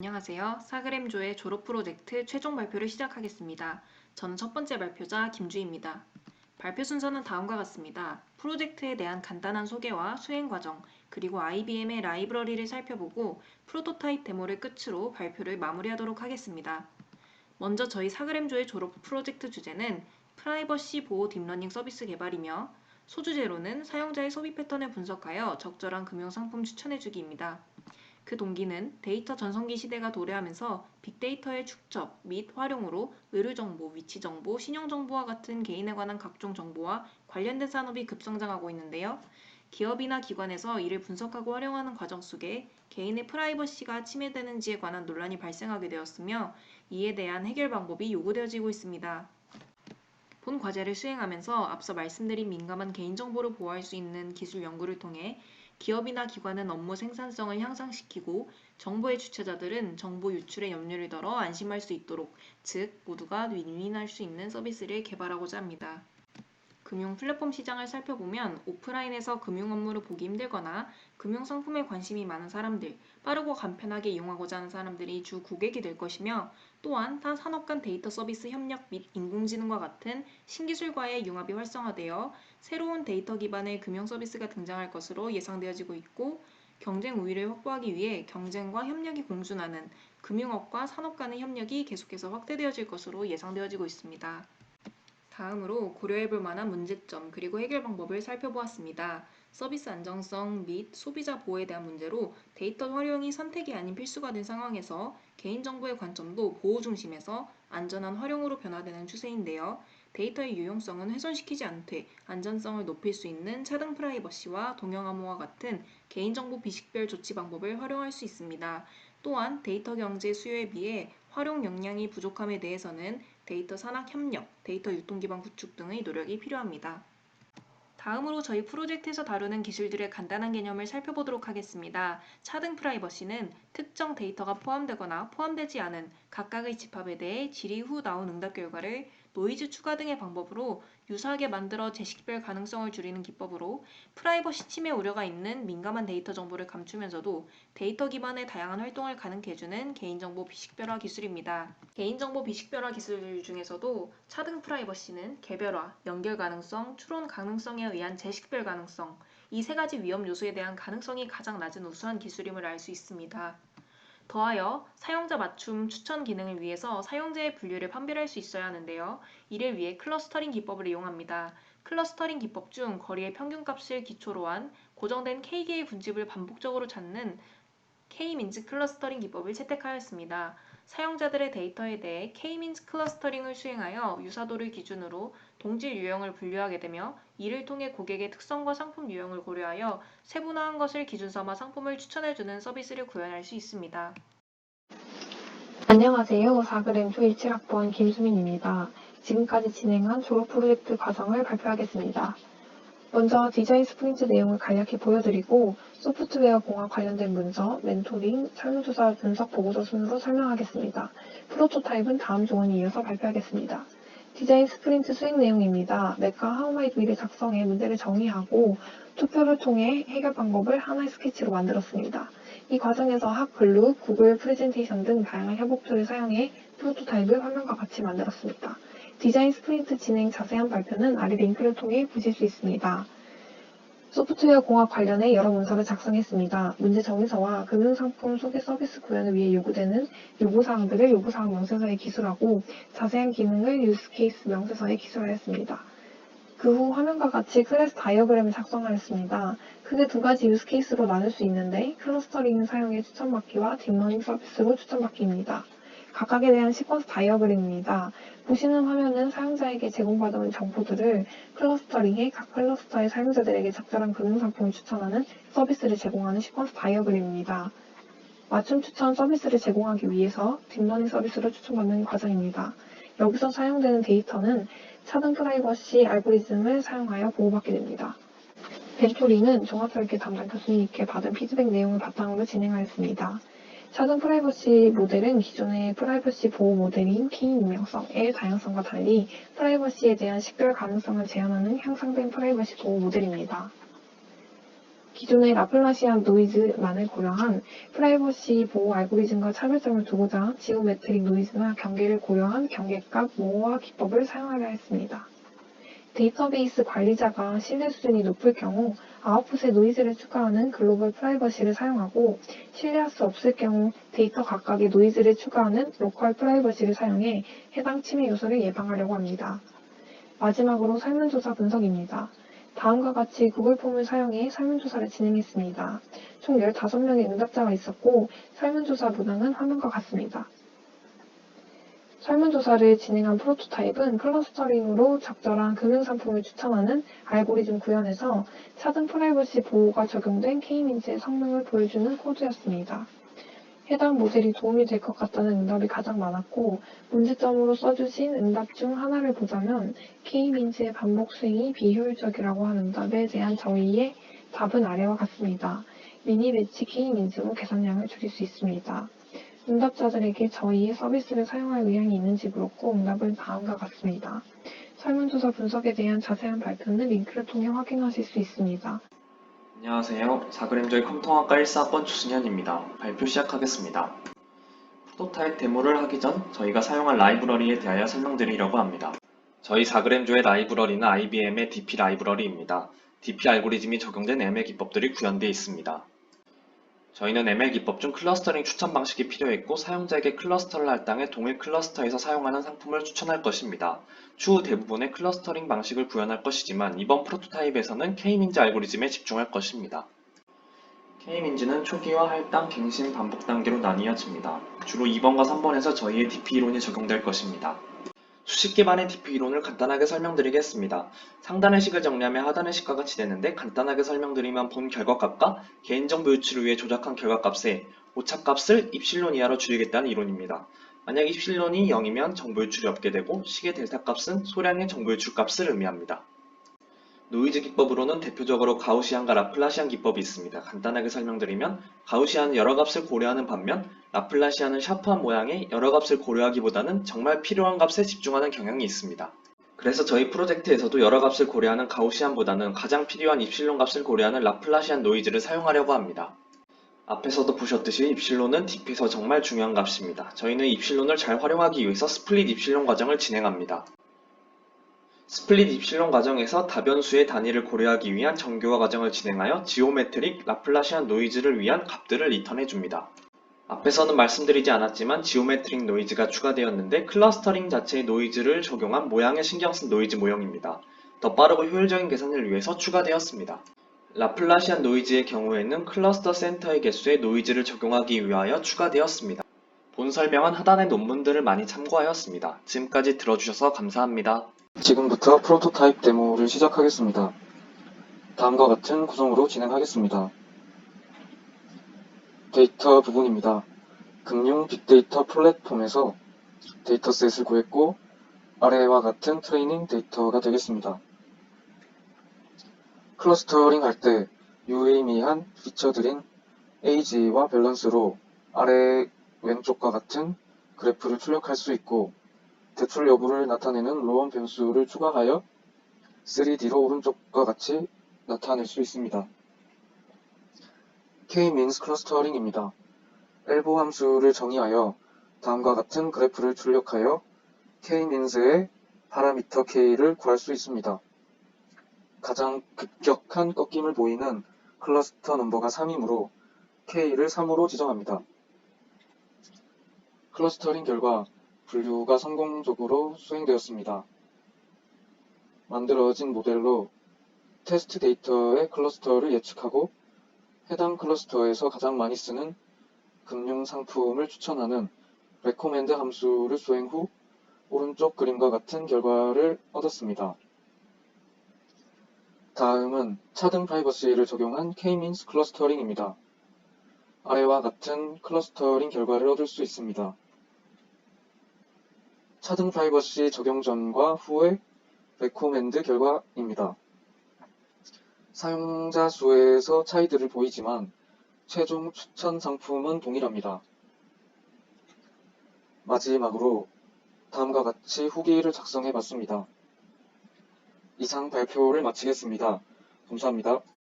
안녕하세요. 사그램조의 졸업 프로젝트 최종 발표를 시작하겠습니다. 저는 첫 번째 발표자 김주희입니다. 발표 순서는 다음과 같습니다. 프로젝트에 대한 간단한 소개와 수행 과정, 그리고 IBM의 라이브러리를 살펴보고 프로토타입 데모를 끝으로 발표를 마무리하도록 하겠습니다. 먼저 저희 사그램조의 졸업 프로젝트 주제는 프라이버시 보호 딥러닝 서비스 개발이며 소주제로는 사용자의 소비 패턴을 분석하여 적절한 금융 상품 추천해주기입니다. 그 동기는 데이터 전성기 시대가 도래하면서 빅데이터의 축적 및 활용으로 의료 정보, 위치 정보, 신용 정보와 같은 개인에 관한 각종 정보와 관련된 산업이 급성장하고 있는데요. 기업이나 기관에서 이를 분석하고 활용하는 과정 속에 개인의 프라이버시가 침해되는지에 관한 논란이 발생하게 되었으며 이에 대한 해결 방법이 요구되어지고 있습니다. 본 과제를 수행하면서 앞서 말씀드린 민감한 개인정보를 보호할 수 있는 기술 연구를 통해 기업이나 기관은 업무 생산성을 향상시키고 정보의 주체자들은 정보 유출에 염려를 덜어 안심할 수 있도록 즉 모두가 윈윈할 수 있는 서비스를 개발하고자 합니다. 금융 플랫폼 시장을 살펴보면 오프라인에서 금융 업무를 보기 힘들거나 금융 상품에 관심이 많은 사람들, 빠르고 간편하게 이용하고자 하는 사람들이 주 고객이 될 것이며 또한 타 산업 간 데이터 서비스 협력 및 인공지능과 같은 신기술과의 융합이 활성화되어 새로운 데이터 기반의 금융 서비스가 등장할 것으로 예상되어지고 있고 경쟁 우위를 확보하기 위해 경쟁과 협력이 공존하는 금융업과 산업 간의 협력이 계속해서 확대되어질 것으로 예상되어지고 있습니다. 다음으로 고려해 볼 만한 문제점 그리고 해결 방법을 살펴보았습니다. 서비스 안정성 및 소비자 보호에 대한 문제로 데이터 활용이 선택이 아닌 필수가 된 상황에서 개인정보의 관점도 보호 중심에서 안전한 활용으로 변화되는 추세인데요. 데이터의 유용성은 훼손시키지 않되 안전성을 높일 수 있는 차등 프라이버시와 동형 암호와 같은 개인정보 비식별 조치 방법을 활용할 수 있습니다. 또한 데이터 경제 수요에 비해 활용 역량이 부족함에 대해서는 데이터 산학 협력, 데이터 유통 기반 구축 등의 노력이 필요합니다. 다음으로 저희 프로젝트에서 다루는 기술들의 간단한 개념을 살펴보도록 하겠습니다. 차등 프라이버시는 특정 데이터가 포함되거나 포함되지 않은 각각의 집합에 대해 질의 후 나온 응답 결과를 노이즈 추가 등의 방법으로 유사하게 만들어 재식별 가능성을 줄이는 기법으로 프라이버시 침해 우려가 있는 민감한 데이터 정보를 감추면서도 데이터 기반의 다양한 활동을 가능케 해주는 개인정보 비식별화 기술입니다. 개인정보 비식별화 기술 중에서도 차등 프라이버시는 개별화, 연결 가능성, 추론 가능성에 의한 재식별 가능성, 이 세 가지 위험 요소에 대한 가능성이 가장 낮은 우수한 기술임을 알 수 있습니다. 더하여 사용자 맞춤 추천 기능을 위해서 사용자의 분류를 판별할 수 있어야 하는데요. 이를 위해 클러스터링 기법을 이용합니다. 클러스터링 기법 중 거리의 평균값을 기초로 한 고정된 K개의 분집을 반복적으로 찾는 K-민즈 클러스터링 기법을 채택하였습니다. 사용자들의 데이터에 대해 K-민즈 클러스터링을 수행하여 유사도를 기준으로 동질 유형을 분류하게 되며 이를 통해 고객의 특성과 상품 유형을 고려하여 세분화한 것을 기준 삼아 상품을 추천해주는 서비스를 구현할 수 있습니다. 안녕하세요. 4그램 조 17학번 김수민입니다. 지금까지 진행한 졸업 프로젝트 과정을 발표하겠습니다. 먼저 디자인 스프린트 내용을 간략히 보여드리고 소프트웨어 공학 관련된 문서, 멘토링, 설문조사 분석 보고서 순으로 설명하겠습니다. 프로토타입은 다음 조언에 이어서 발표하겠습니다. 디자인 스프린트 수행 내용입니다. 맥과 하우마이드를 작성해 문제를 정의하고 투표를 통해 해결 방법을 하나의 스케치로 만들었습니다. 이 과정에서 핫글루, 구글 프레젠테이션 등 다양한 협업 툴을 사용해 프로토타입을 화면과 같이 만들었습니다. 디자인 스프린트 진행 자세한 발표는 아래 링크를 통해 보실 수 있습니다. 소프트웨어 공학 관련해 여러 문서를 작성했습니다. 문제 정의서와 금융상품 소개 서비스 구현을 위해 요구되는 요구사항들을 요구사항 명세서에 기술하고 자세한 기능을 유스케이스 명세서에 기술하였습니다. 그 후 화면과 같이 클래스 다이어그램을 작성하였습니다. 크게 두 가지 유스케이스로 나눌 수 있는데 클러스터링 사용에 추천받기와 딥러닝 서비스로 추천받기입니다. 각각에 대한 시퀀스 다이어그램입니다. 보시는 화면은 사용자에게 제공받은 정보들을 클러스터링해 각 클러스터의 사용자들에게 적절한 금융상품을 추천하는 서비스를 제공하는 시퀀스 다이어그램입니다. 맞춤 추천 서비스를 제공하기 위해서 딥러닝 서비스를 추천받는 과정입니다. 여기서 사용되는 데이터는 차등 프라이버시 알고리즘을 사용하여 보호받게 됩니다. 벤토링은 종합설계 담당 교수님께 받은 피드백 내용을 바탕으로 진행하였습니다. 차등 프라이버시 모델은 기존의 프라이버시 보호 모델인 개인 익명성의 다양성과 달리 프라이버시에 대한 식별 가능성을 제한하는 향상된 프라이버시 보호 모델입니다. 기존의 라플라시안 노이즈만을 고려한 프라이버시 보호 알고리즘과 차별점을 두고자 지오메트릭 노이즈나 경계를 고려한 경계값 모호화 기법을 사용하려 했습니다. 데이터베이스 관리자가 신뢰 수준이 높을 경우 아웃풋에 노이즈를 추가하는 글로벌 프라이버시를 사용하고 신뢰할 수 없을 경우 데이터 각각의 노이즈를 추가하는 로컬 프라이버시를 사용해 해당 침해 요소를 예방하려고 합니다. 마지막으로 설문조사 분석입니다. 다음과 같이 구글 폼을 사용해 설문조사를 진행했습니다. 총 15명의 응답자가 있었고 설문조사 문항은 화면과 같습니다. 설문조사를 진행한 프로토타입은 클러스터링으로 적절한 금융상품을 추천하는 알고리즘 구현에서 차등 프라이버시 보호가 적용된 K민즈의 성능을 보여주는 코드였습니다. 해당 모델이 도움이 될 것 같다는 응답이 가장 많았고 문제점으로 써주신 응답 중 하나를 보자면 K민즈의 반복 스윙이 비효율적이라고 하는 응답에 대한 저희의 답은 아래와 같습니다. 미니 배치 K민즈로 계산량을 줄일 수 있습니다. 응답자들에게 저희의 서비스를 사용할 의향이 있는지 물었고 응답은 다음과 같습니다. 설문조사 분석에 대한 자세한 발표는 링크를 통해 확인하실 수 있습니다. 안녕하세요. 사그램저의 컴통학과 1사학번 추승현입니다. 발표 시작하겠습니다. 프로토타입 데모를 하기 전 저희가 사용할 라이브러리에 대하여 설명드리려고 합니다. 저희 사그램조의 라이브러리는 IBM의 DP 라이브러리입니다. DP 알고리즘이 적용된 ML 기법들이 구현되어 있습니다. 저희는 ML 기법 중 클러스터링 추천 방식이 필요했고 사용자에게 클러스터를 할당해 동일 클러스터에서 사용하는 상품을 추천할 것입니다. 추후 대부분의 클러스터링 방식을 구현할 것이지만 이번 프로토타입에서는 K민즈 알고리즘에 집중할 것입니다. K민즈는 초기화, 할당, 갱신, 반복 단계로 나뉘어집니다. 주로 2번과 3번에서 저희의 DP 이론이 적용될 것입니다. 수식 기반의 DP 이론을 간단하게 설명드리겠습니다. 상단의 식을 정리하면 하단의 식과 같이 되는데 간단하게 설명드리면 본 결과값과 개인정보 유출을 위해 조작한 결과값의 오차값을 입실론 이하로 줄이겠다는 이론입니다. 만약 입실론이 0이면 정보 유출이 없게 되고 식의 델타 값은 소량의 정보 유출 값을 의미합니다. 노이즈 기법으로는 대표적으로 가우시안과 라플라시안 기법이 있습니다. 간단하게 설명드리면 가우시안은 여러 값을 고려하는 반면 라플라시안은 샤프한 모양의 여러 값을 고려하기보다는 정말 필요한 값에 집중하는 경향이 있습니다. 그래서 저희 프로젝트에서도 여러 값을 고려하는 가우시안보다는 가장 필요한 입실론 값을 고려하는 라플라시안 노이즈를 사용하려고 합니다. 앞에서도 보셨듯이 입실론은 딥에서 정말 중요한 값입니다. 저희는 입실론을 잘 활용하기 위해서 스플릿 입실론 과정을 진행합니다. 스플릿 입실론 과정에서 다변수의 단위를 고려하기 위한 정교화 과정을 진행하여 지오메트릭 라플라시안 노이즈를 위한 값들을 리턴해 줍니다. 앞에서는 말씀드리지 않았지만 지오메트릭 노이즈가 추가되었는데 클러스터링 자체의 노이즈를 적용한 모양에 신경 쓴 노이즈 모형입니다. 더 빠르고 효율적인 계산을 위해서 추가되었습니다. 라플라시안 노이즈의 경우에는 클러스터 센터의 개수에 노이즈를 적용하기 위하여 추가되었습니다. 본 설명은 하단의 논문들을 많이 참고하였습니다. 지금까지 들어주셔서 감사합니다. 지금부터 프로토타입 데모를 시작하겠습니다. 다음과 같은 구성으로 진행하겠습니다. 데이터 부분입니다. 금융 빅데이터 플랫폼에서 데이터셋을 구했고 아래와 같은 트레이닝 데이터가 되겠습니다. 클러스터링 할 때 유의미한 피처들인 에이지와 밸런스로 아래 왼쪽과 같은 그래프를 출력할 수 있고 대출 여부를 나타내는 로원 변수를 추가하여 3D로 오른쪽과 같이 나타낼 수 있습니다. K-means 클러스터링입니다. 엘보 함수를 정의하여 다음과 같은 그래프를 출력하여 K-means의 파라미터 K를 구할 수 있습니다. 가장 급격한 꺾임을 보이는 클러스터 넘버가 3이므로 K를 3으로 지정합니다. 클러스터링 결과 분류가 성공적으로 수행되었습니다. 만들어진 모델로 테스트 데이터의 클러스터를 예측하고 해당 클러스터에서 가장 많이 쓰는 금융 상품을 추천하는 recommend 함수를 수행 후 오른쪽 그림과 같은 결과를 얻었습니다. 다음은 차등 프라이버시를 적용한 K-means 클러스터링입니다. 아래와 같은 클러스터링 결과를 얻을 수 있습니다. 차등 프라이버시 적용 전과 후의 레코멘드 결과입니다. 사용자 수에서 차이들을 보이지만 최종 추천 상품은 동일합니다. 마지막으로 다음과 같이 후기를 작성해 봤습니다. 이상 발표를 마치겠습니다. 감사합니다.